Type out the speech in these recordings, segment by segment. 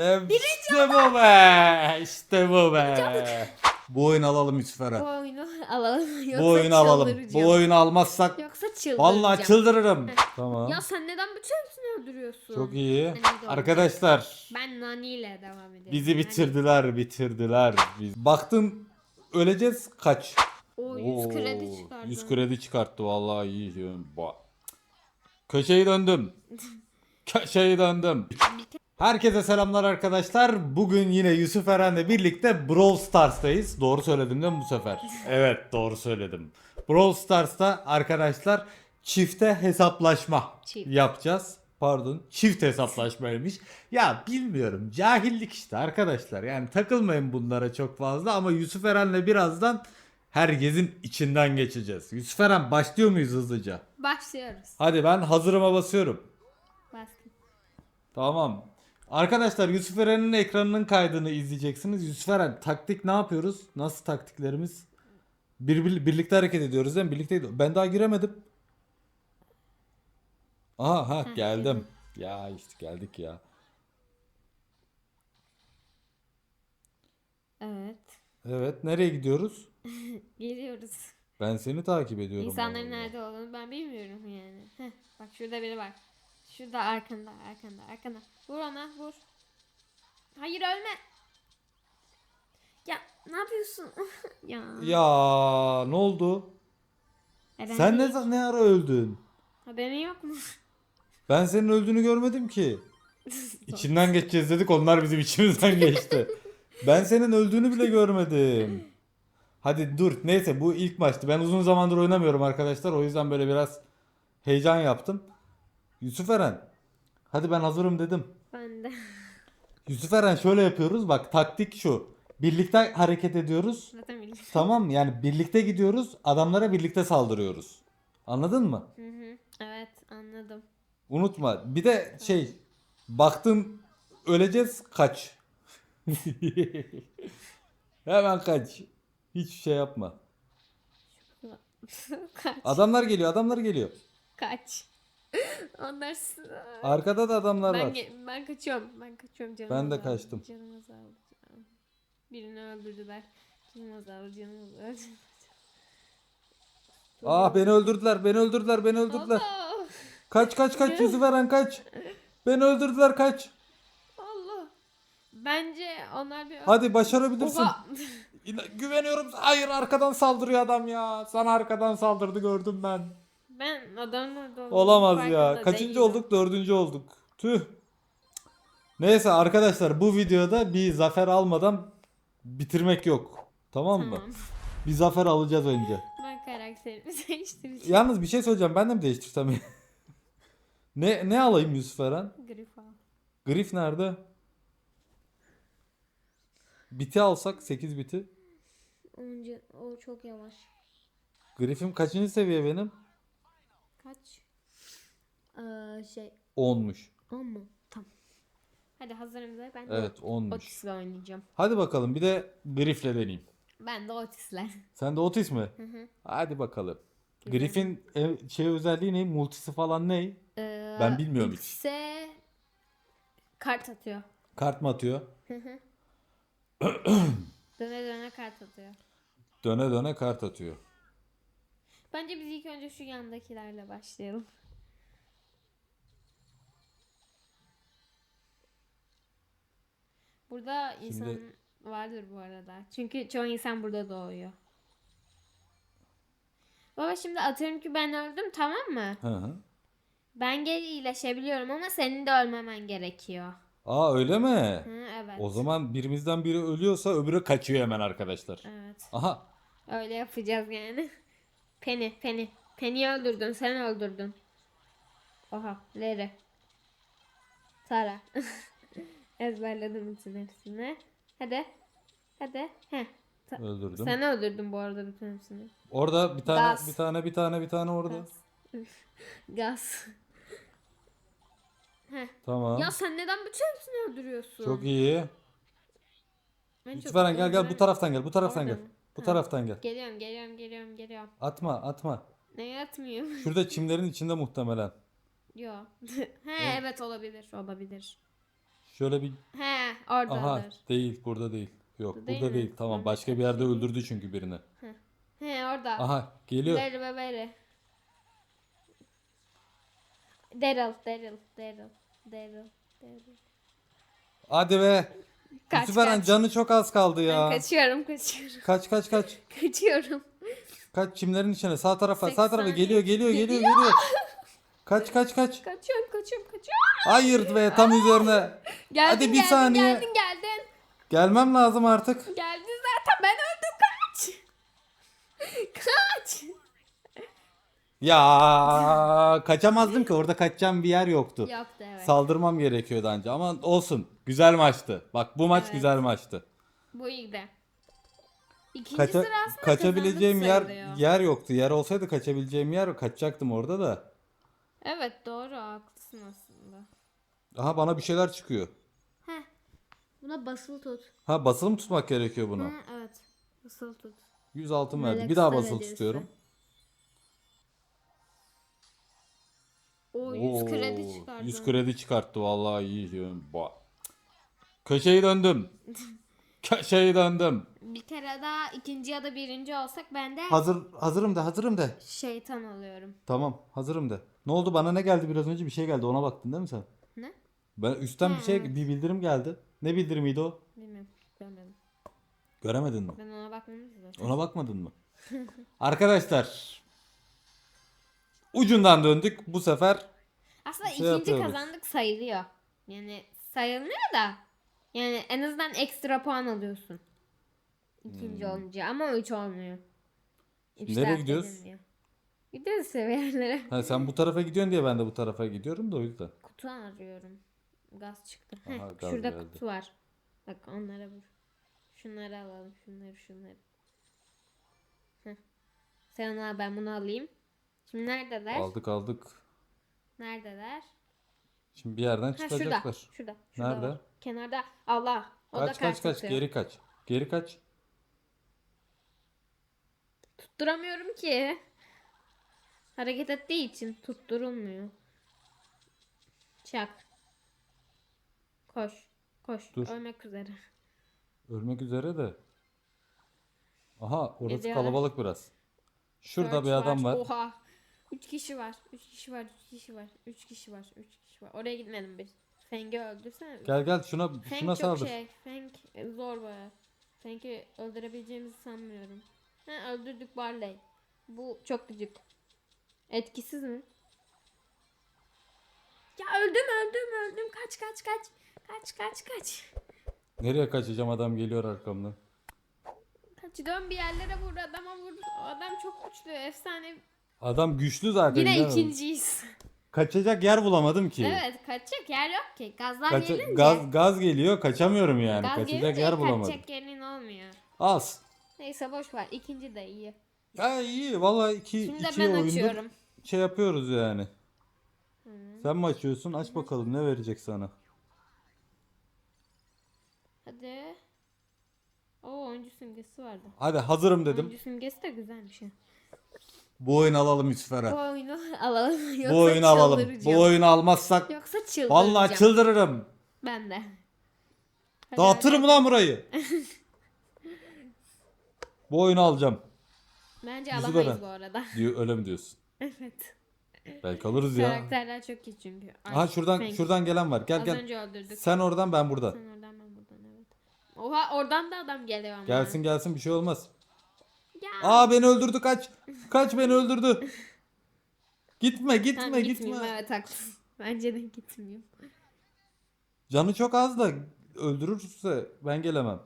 İşte bu be. İşte bu be. Bu oyunu alalım Bu Yusuf'e. oyunu alalım. Yoksa Bu oyunu alalım. çıldıracağım. Bu oyunu almazsak Yoksa çıldıracağım. vallahi çıldırırım. Tamam. Ya sen neden bütün hepsini öldürüyorsun? Çok iyi. Hani Arkadaşlar Ben Nani ile devam ediyorum. bizi bitirdiler, bitirdiler. Biz... Baktım öleceğiz kaç? O 100 Oo, kredi çıkardı. 100 kredi çıkarttı vallahi iyi. Ba- Köşeyi döndüm. Köşeyi döndüm. Herkese selamlar arkadaşlar. Bugün yine Yusuf Eren'le birlikte Brawl Stars'tayız. Doğru söyledim değil mi bu sefer? Evet doğru söyledim. Brawl Stars'ta arkadaşlar çifte hesaplaşma Çift. yapacağız. Pardon çift hesaplaşmaymış. Ya bilmiyorum cahillik işte arkadaşlar. Yani takılmayın bunlara çok fazla ama Yusuf Eren'le birazdan herkesin içinden geçeceğiz. Yusuf Eren başlıyor muyuz hızlıca? Başlıyoruz. Hadi ben hazırıma basıyorum. Bastım. Tamam. Arkadaşlar Yusuf Eren'in ekranının kaydını izleyeceksiniz. Yusuf Eren taktik ne yapıyoruz? Nasıl taktiklerimiz? Bir, bir- birlikte hareket ediyoruz değil mi? Birlikte Ben daha giremedim. Aha ha geldim. Ya işte geldik ya. Evet. Evet nereye gidiyoruz? Geliyoruz. Ben seni takip ediyorum. İnsanların vallahi. nerede olduğunu ben bilmiyorum yani. Heh, bak şurada biri var. Şurada arkanda, arkanda, arkanda. Vur ona, vur. Hayır ölme. Ya ne yapıyorsun? ya. Ya ne oldu? E, Sen ne, ne ara öldün? Haberin yok mu? Ben senin öldüğünü görmedim ki. İçinden geçeceğiz dedik onlar bizim içimizden geçti. ben senin öldüğünü bile görmedim. Hadi dur neyse bu ilk maçtı. Ben uzun zamandır oynamıyorum arkadaşlar. O yüzden böyle biraz heyecan yaptım. Yusuf Eren. Hadi ben hazırım dedim. ben de. Yusuf Eren şöyle yapıyoruz. Bak taktik şu. Birlikte hareket ediyoruz. Zaten biliyorum. Tamam mı? Yani birlikte gidiyoruz. Adamlara birlikte saldırıyoruz. Anladın mı? Hı hı. Evet anladım. Unutma. Bir de şey baktın öleceğiz kaç. Hemen kaç. Hiçbir şey yapma. Kaç. Adamlar geliyor, adamlar geliyor. Kaç. Onlar Arkada da adamlar ben, var. ge- ben kaçıyorum. Ben kaçıyorum canım. Ben de azaldı, kaçtım. Canım azaldı. canım. Birini öldürdüler. Canım azaldı. Canım azaldı. Ah beni öldürdüler, beni öldürdüler, beni öldürdüler. Allah. Kaç kaç kaç yüzü veren kaç. Beni öldürdüler kaç. Allah. Bence onlar bir... Hadi başarabilirsin. Oha. İna- Güveniyorum. Hayır arkadan saldırıyor adam ya. Sana arkadan saldırdı gördüm ben. Ben adamın orada olduğumu Olamaz ya. farkında Kaçıncı değilim. olduk? Dördüncü olduk. Tüh. Neyse arkadaşlar bu videoda bir zafer almadan bitirmek yok. Tamam mı? Tamam. Bir zafer alacağız önce. Ben karakterimi değiştireceğim. Yalnız bir şey söyleyeceğim. Ben de mi değiştirsem? ne ne alayım Yusuf Eren? Grifa. Grif nerede? Biti alsak 8 biti. Önce o çok yavaş. Grif'im kaçıncı seviye benim? Kaç? Ee, şey 10'muş. 10 mu? Tamam. Hadi hazırım da ben de Evet 10'muş. Otis'le oynayacağım. Hadi bakalım bir de Grif'le deneyeyim. Ben de Otis'le. Sen de Otis mi? Hı hı. Hadi bakalım. Griff'in e, şey özelliği ne? Multisi falan ne? Ee, Ben bilmiyorum hiç. Kart atıyor. Kart mı atıyor? Döne döne kart atıyor. Döne döne kart atıyor. Bence biz ilk önce şu yandakilerle başlayalım. Burada insan vardır bu arada. Çünkü çoğu insan burada doğuyor. Baba şimdi atıyorum ki ben öldüm tamam mı? Hı hı. Ben geri iyileşebiliyorum ama senin de ölmemen gerekiyor. Aa öyle mi? Hı, evet. O zaman birimizden biri ölüyorsa öbürü kaçıyor hemen arkadaşlar. Evet. Aha. Öyle yapacağız yani. Penny, Penny. Penny'i öldürdün, sen öldürdün. Oha, Larry. Tara. Ezberledim bütün hepsini. Hadi. Hadi. Heh. Ta- Öldürdüm. Sen öldürdün bu arada bütün hepsini. Orada bir tane Gaz. bir tane bir tane bir tane orada. Gaz. Gaz. Heh. Tamam. Ya sen neden bütün hepsini öldürüyorsun? Çok iyi. Ben çok Lütfen gel gel bu taraftan gel. Bu taraftan Orada gel. mı? Bu Ha. taraftan gel. Geliyorum, geliyorum, geliyorum, geliyorum. Atma atma. Neye atmıyorum? Şurada çimlerin içinde muhtemelen. Yo. He evet olabilir, olabilir. Şöyle bir He Aha oradadır. değil burada değil. Yok Bu değil burada mi? değil. Tamam Ben başka bir yerde şey öldürdü çünkü birini. He orada. Aha geliyor. Daryl ve Barry. Daryl, Daryl, Daryl, Daryl, Daryl. Hadi be. Kaç, Yusuf Eren kaç. canı çok az kaldı ya. kaçıyorum, kaçıyorum. Kaç kaç kaç. Kaçıyorum. Kaç çimlerin içine sağ tarafa sağ 80 tarafa geliyor geliyor geliyor geliyor. Kaç kaç kaç. Kaçıyorum, kaçıyorum, kaçıyorum. Hayır be tam üzerine. Geldin, Hadi bir geldin, saniye. Geldin, geldin. Gelmem lazım artık. Geldin zaten ben öldüm kaç. Kaç. Ya kaçamazdım ki orada kaçacağım bir yer yoktu. Yoktu evet. Saldırmam gerekiyordu anca ama olsun. Güzel maçtı. Bak bu maç Evet. güzel maçtı. Bu iyiydi. İkinci Kaça- sıra aslında kaçabileceğim kazandık yer sayılıyor. yer yoktu. Yer olsaydı kaçabileceğim yer kaçacaktım orada da. Evet doğru haklısın aslında. Aha bana bir şeyler çıkıyor. Heh. Buna basılı tut. Ha basılı mı tutmak gerekiyor bunu? Hı, evet. Basılı tut. 100 altın verdi. Melek Bir daha basılı hediyesi. tutuyorum. O 100 Oo, kredi çıkardı. 100 kredi çıkarttı vallahi iyi diyorum. Ba- Köşeyi döndüm. Köşeyi döndüm. Bir kere daha ikinci ya da birinci olsak ben de Hazır hazırım de hazırım de. şeytan oluyorum. Tamam hazırım de. Ne oldu bana ne geldi biraz önce bir şey geldi ona baktın değil mi sen? Ne? Ben üstten bir şey bir bildirim geldi. Ne bildirimiydi o? Bilmiyorum. Görmedim. Göremedin mi? Ben ona zaten. Ona bakmadın mı? Arkadaşlar ucundan döndük bu sefer. Aslında şey ikinci yapıyoruz. kazandık sayılıyor. Yani sayılmıyor da. Yani en azından ekstra puan alıyorsun. İkinci olunca ama üç olmuyor. Üç Hmm. Nereye gidiyoruz? edilmiyor. Gidiyoruz seviyelere. Ha, sen bu tarafa gidiyorsun diye ben de bu tarafa gidiyorum da o yüzden. Kutu arıyorum. Gaz çıktı. Aha, Heh, gaz şurada geldi. kutu var. Bak onlara vur. Şunları alalım. Şunları şunları. Heh. Sen al ben bunu alayım. Şimdi neredeler? Aldık aldık. Neredeler? Şimdi bir yerden Ha şurada. çıkacaklar. Şurada. Şurada Nerede? var. Kenarda. Allah. O Kaç da kaç kart kaç atıyor. geri kaç. Geri kaç. Tutturamıyorum ki. Hareket ettiği için tutturulmuyor. Çak. Koş. Koş. Dur. Ölmek üzere. Ölmek üzere de. Aha orası Gidiyorlar. kalabalık biraz. Şurada Dört bir adam var. Oha. Üç kişi var. Üç kişi var. Üç kişi var. Üç kişi var. Üç kişi var. Oraya gitmedim bir. Feng'i öldürsene. Gel gel şuna Feng şuna çok saldır. şey. Feng zor baya. Feng'i öldürebileceğimizi sanmıyorum. Ha öldürdük Barley. Bu çok gıcık. Etkisiz mi? Ya öldüm öldüm öldüm. Kaç kaç kaç. Kaç kaç kaç. Nereye kaçacağım adam geliyor arkamdan. Kaç dön bir yerlere vur adama vur. O adam çok güçlü. Efsane. Adam güçlü zaten. Yine canım. ikinciyiz. Kaçacak yer bulamadım ki. Evet kaçacak yer yok ki. Gazlar Kaça- gelince. gaz gaz geliyor kaçamıyorum yani. gaz Kaçacak gelince yer bulamadım. kaçacak yerin olmuyor. Az. Neyse boş ver. İkinci de iyi. Ya iyi vallahi iki, Şimdi de iki ben oyundur açıyorum. şey yapıyoruz yani. Sen mi açıyorsun? Aç bakalım ne verecek sana. Hadi. O oyuncu simgesi vardı. Hadi hazırım dedim. Oyuncu simgesi de güzelmiş. ha. Bu oyunu alalım Bu Yusuf'e. oyunu alalım. Yoksa Bu oyunu alalım. Bu oyunu almazsak Yoksa çıldıracağım. vallahi çıldırırım. Ben de. Hadi Dağıtırım lan burayı. Bu oyunu alacağım. Bence Yüzü alamayız veren. bu arada. Diyor öyle mi diyorsun? evet. Belki alırız ya. Karakterler çok iyi çünkü. Ay, Aha şuradan Frank. şuradan gelen var. Gel Az gel. önce öldürdük. Sen oradan ben burada. Sen oradan ben buradan evet. Oha oradan da adam geliyor ama. Gelsin gelsin bir şey olmaz. Ya. Aa beni öldürdü kaç. Kaç beni öldürdü. Gitme gitme Tamam, gitme. Evet haklısın. Bence de gitmeyeyim. Canı çok az da öldürürse ben gelemem.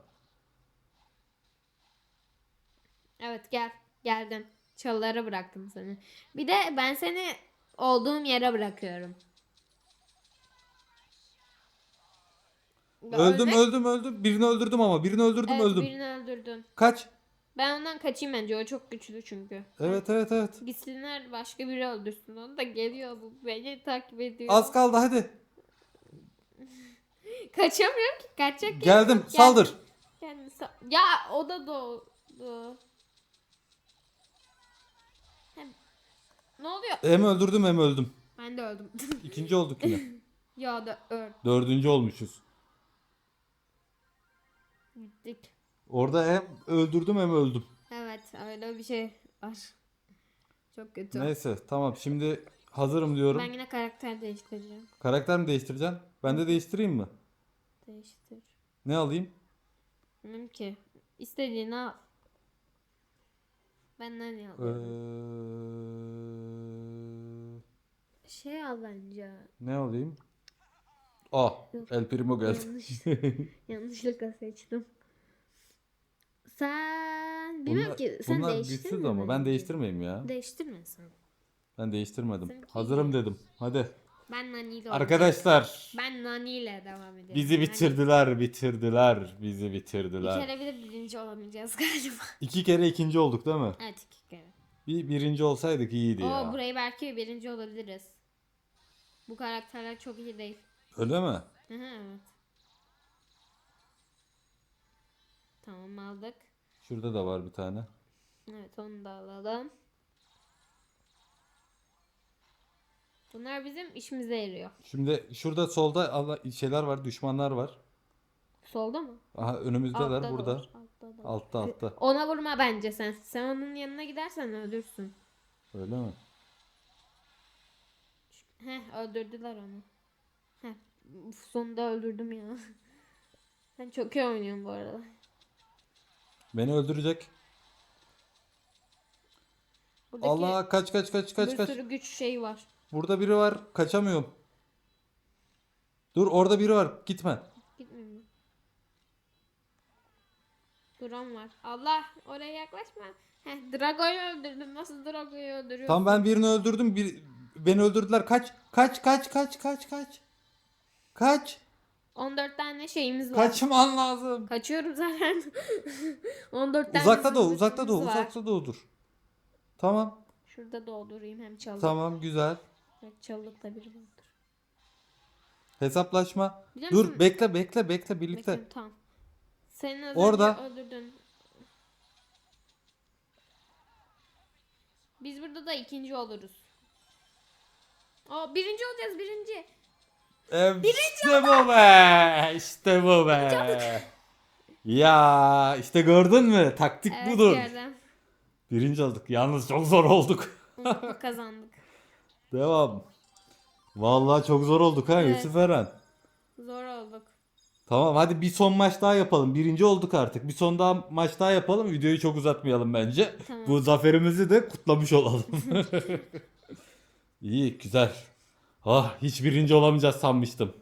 Evet gel. Geldim. Çalılara bıraktım seni. Bir de ben seni olduğum yere bırakıyorum. Öldüm Ölmek- öldüm öldüm. Birini öldürdüm ama birini öldürdüm Evet, öldüm. birini öldürdün. Kaç. Ben ondan kaçayım bence. O çok güçlü çünkü. Evet evet evet. Gitsinler başka biri öldürsün. Onu da geliyor bu. Beni takip ediyor. Az kaldı hadi. Kaçamıyorum ki. Kaçacak yerim Geldim yok. Saldır. Kendini sa- ya o da doğdu. Hem- Ne oluyor? Hem öldürdüm hem öldüm. Ben de öldüm. İkinci olduk yine. ya da öl. Dördüncü olmuşuz. Orada hem öldürdüm hem öldüm. Evet öyle bir şey var. Çok kötü. Neyse tamam şimdi hazırım diyorum. Ben yine karakter değiştireceğim. Karakter mi değiştireceksin? Ben de değiştireyim mi? Değiştir. Ne alayım? Bilmem ki. İstediğini al. Benden ne Ee, alıyorum? Şey al bence. ne alayım? Ah, Yok. El Primo geldi. Yanlış. Yanlışlıkla seçtim. Sen bilmem Bunlar, ki sen bunlar değiştirdin güçsüz mi ama ben değiştirmeyeyim ya. Değiştirme sen. Ben değiştirmedim. Seninki Hazırım dedim. Hadi. Ben Nani ile Arkadaşlar Ben Nani ile devam ediyorum. bizi bitirdiler, bitirdiler, bizi Bir bitirdiler. kere bile birinci olamayacağız galiba. İki kere ikinci olduk değil mi? evet iki kere. Bir birinci olsaydık iyiydi Oo ya. burayı belki birinci olabiliriz. Bu karakterler çok iyi değil. Öyle mi? Hı hı, evet. Tamam aldık. Şurada da var bir tane. Evet onu da alalım. Bunlar bizim işimize yarıyor. Şimdi şurada solda Allah- şeyler var, düşmanlar var. Solda mı? Aha önümüzdeler da burada. var, altta da var. Altta altta. Ona vurma bence sen. Sen onun yanına gidersen öldürsün. Öyle mi? Heh öldürdüler onu. Heh uf, sonunda öldürdüm ya. Sen çok iyi oynuyorsun bu arada. Beni öldürecek. Buradaki Allah kaç kaç kaç kaç bir kaç. sürü güç şeyi var. Burada biri var. Kaçamıyorum. Dur orada biri var. Gitme. Gitmiyor mu? Duran var. Allah oraya yaklaşma. Heh Drago'yu öldürdüm. Nasıl Drago'yu öldürüyorsun? Tamam ben birini öldürdüm. Bir beni öldürdüler. Kaç. Kaç kaç kaç kaç kaç. Kaç. 14 tane şeyimiz var. Kaçman lazım. Kaçıyorum zaten. 14 tane Uzakta doğu, uzakta doğu, var. uzakta doğudur. Tamam. Şurada doldurayım hem çaldık. Tamam güzel. Evet, çaldık da biri vardır. Hesaplaşma. Biliyor Dur musun? bekle bekle bekle birlikte. Bekle, tamam. Senin az Orada. öldürdün. Biz burada da ikinci oluruz. Aa, birinci olacağız birinci. İşte bu be. İşte bu be. Ya işte gördün mü? Taktik Evet budur. yerden. Birinci olduk. Yalnız çok zor olduk. Hı, Kazandık. Devam. Vallahi çok zor olduk ha Evet. Yusuf Eren. Zor olduk. Tamam hadi bir son maç daha yapalım. Birinci olduk artık. Bir son daha maç daha yapalım. Videoyu çok uzatmayalım bence. Tamam. Bu zaferimizi de kutlamış olalım. İyi güzel. Ah hiç birinci olamayacağız sanmıştım.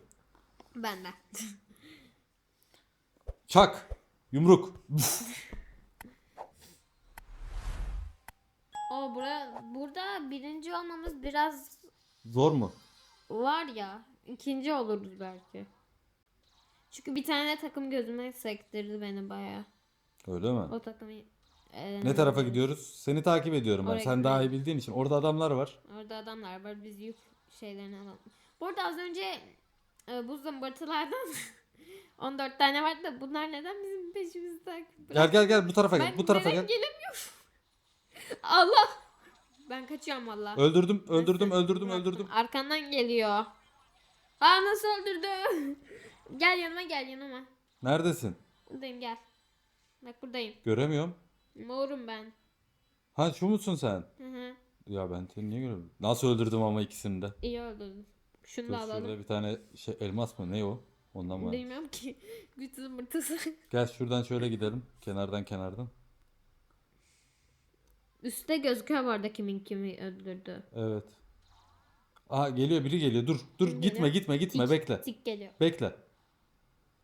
Ben de. Çak. Yumruk. O bura, burada birinci olmamız biraz Zor mu? var ya. ikinci oluruz belki. Çünkü bir tane takım gözüme sektirdi beni baya. Öyle mi? O takımı e, Ne tarafa gidiyoruz? Seni takip ediyorum ben. Oraya Sen daha iyi bildiğin için. Orada adamlar var. Orada adamlar var. Biz yük şeylerini alalım. Bu arada az önce e, bu zımbırtılardan 14 tane vardı da bunlar neden bizim peşimizde takip Gel gel gel bu tarafa gel. Ben Bu tarafa gel. gelemiyorum. Allah. Ben kaçıyorum valla. Öldürdüm, öldürdüm, öldürdüm, öldürdüm. Arkandan geliyor. Aa nasıl öldürdü? gel yanıma gel yanıma. Neredesin? Buradayım gel. Bak buradayım. Göremiyorum. Morum ben. Ha şu musun sen? Hı hı. Ya ben seni niye görüyorum? Nasıl öldürdüm ama ikisini de. İyi öldürdün. Şunu Dur da alalım. şurada bir tane şey elmas mı? Ne o? Ondan var. Bilmiyorum ki. Güç zımbırtısı. Gel şuradan şöyle gidelim. Kenardan kenardan. Üstte gözüküyor bu arada kimin kimi öldürdü. Evet. Aa geliyor biri geliyor. Dur dur Kim gitme geliyor? gitme gitme bekle. Tik geliyor. Bekle.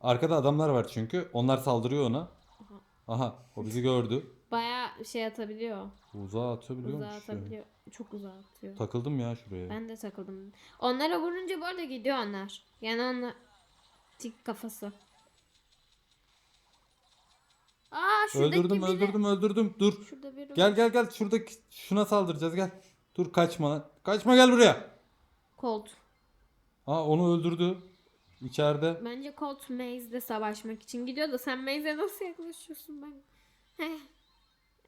Arkada adamlar var çünkü. Onlar saldırıyor ona. Aha o bizi gördü. Baya şey atabiliyor. Uzağa atabiliyor Uzağa atabiliyor. Çok uzağa atıyor. Takıldım ya şuraya. Ben de takıldım. Onlara vurunca bu arada gidiyor onlar. Yani onlar tik kafası. Aa şuradaki öldürdüm biri- öldürdüm öldürdüm. Dur. Şurada biri Gel gel gel şuradaki şuna saldıracağız gel. Dur kaçma lan. Kaçma gel buraya. Colt. Aa onu öldürdü. İçeride. Bence Colt Maze'de savaşmak için gidiyor da sen Maze'e nasıl yaklaşıyorsun ben?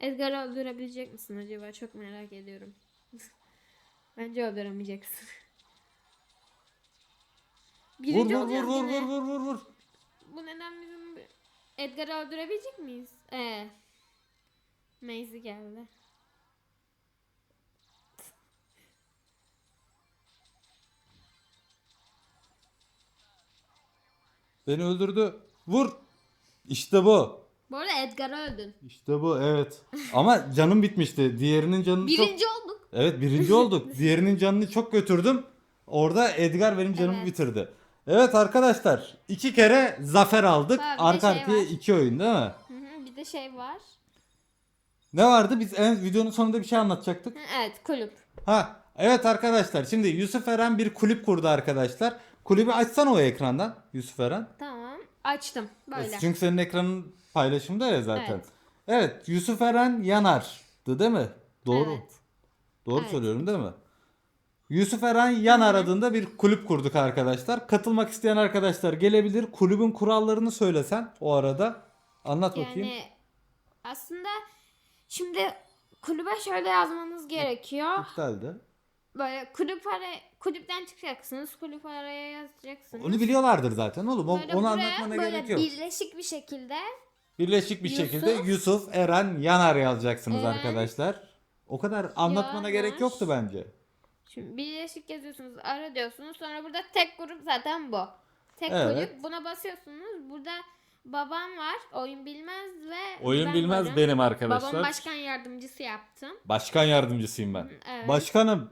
Edgar'ı öldürebilecek misin acaba? Çok merak ediyorum. Bence öldüremeyeceksin. Vur Birinci vur vur olacağız vur yine. vur vur vur vur. Bu neden bizim... Edgar'ı öldürebilecek miyiz? Ee. Maisy geldi. Beni öldürdü. Vur. İşte bu. Bu arada Edgar'ı öldün. İşte bu evet. Ama canım bitmişti. Diğerinin canını çok... Birinci olduk. Evet birinci olduk. Diğerinin canını çok götürdüm. Orada Edgar benim canımı Evet. bitirdi. Evet arkadaşlar iki kere zafer aldık. Ha, bir de Arka şey arkaya var. iki oyun değil mi? Hı hı, bir de şey var. Ne vardı? Biz en videonun sonunda bir şey anlatacaktık. Hı, Evet kulüp. Ha evet arkadaşlar şimdi Yusuf Eren bir kulüp kurdu arkadaşlar. Kulübü açsana o ekrandan Yusuf Eren. Tamam. Açtım. Böyle. Çünkü senin ekranın paylaşımda ya zaten. Evet. Evet Yusuf Eren Yanar'dı değil mi? Doğru. Evet. Doğru Evet. söylüyorum değil mi? Yusuf Eren Yanar adında bir kulüp kurduk arkadaşlar. Katılmak isteyen arkadaşlar gelebilir. Kulübün kurallarını söylesen o arada. Anlat bakayım. Yani aslında şimdi kulübe şöyle yazmanız gerekiyor. İptaldi. Böyle kulüp ara kulüpten çıkacaksınız. Kulüp araya yazacaksınız. Onu biliyorlardır zaten oğlum. O- Böyle Onu buraya anlatmana böyle gerek yok. birleşik bir şekilde Birleşik bir Yusuf- şekilde Yusuf Eren Yanar yazacaksınız Eren arkadaşlar. O kadar anlatmana Yanar. gerek yoktu bence. Şimdi birleşik yazıyorsunuz, ara diyorsunuz. Sonra burada tek grup zaten bu. Tek Evet. kulüp. Buna basıyorsunuz. Burada babam var. Oyun bilmez ve Oyun ben bilmez varım. benim arkadaşlar. Babam başkan yardımcısı yaptım. Başkan yardımcısıyım ben. Evet. Başkanım.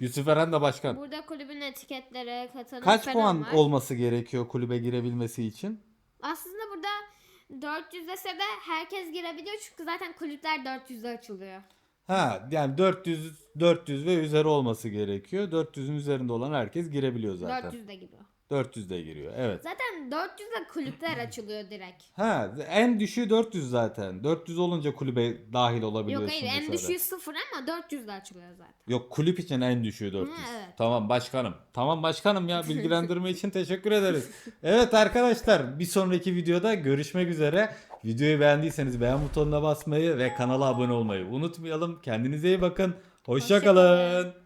Yusuf Eren de başkan. Burada kulübün etiketleri, katılım Kaç falan puan var. olması gerekiyor kulübe girebilmesi için? Aslında burada 400 dese de herkes girebiliyor çünkü zaten kulüpler 400'de açılıyor. Ha yani 400 400 ve üzeri olması gerekiyor. 400'ün üzerinde olan herkes girebiliyor zaten. 400'de giriyor. 400 de giriyor. Evet. Zaten 400'de kulüpler açılıyor direkt. Ha en düşüğü 400 zaten. 400 olunca kulübe dahil Yok olabiliyorsun. hayır en düşüğü sıfır ama 400'de açılıyor zaten. Yok kulüp için en düşüğü 400. Hı, evet. Tamam başkanım. Tamam başkanım ya bilgilendirme için teşekkür ederiz. Evet arkadaşlar bir sonraki videoda görüşmek üzere. Videoyu beğendiyseniz beğen butonuna basmayı ve kanala abone olmayı unutmayalım. Kendinize iyi bakın. Hoşça Hoşça kalın. kalın.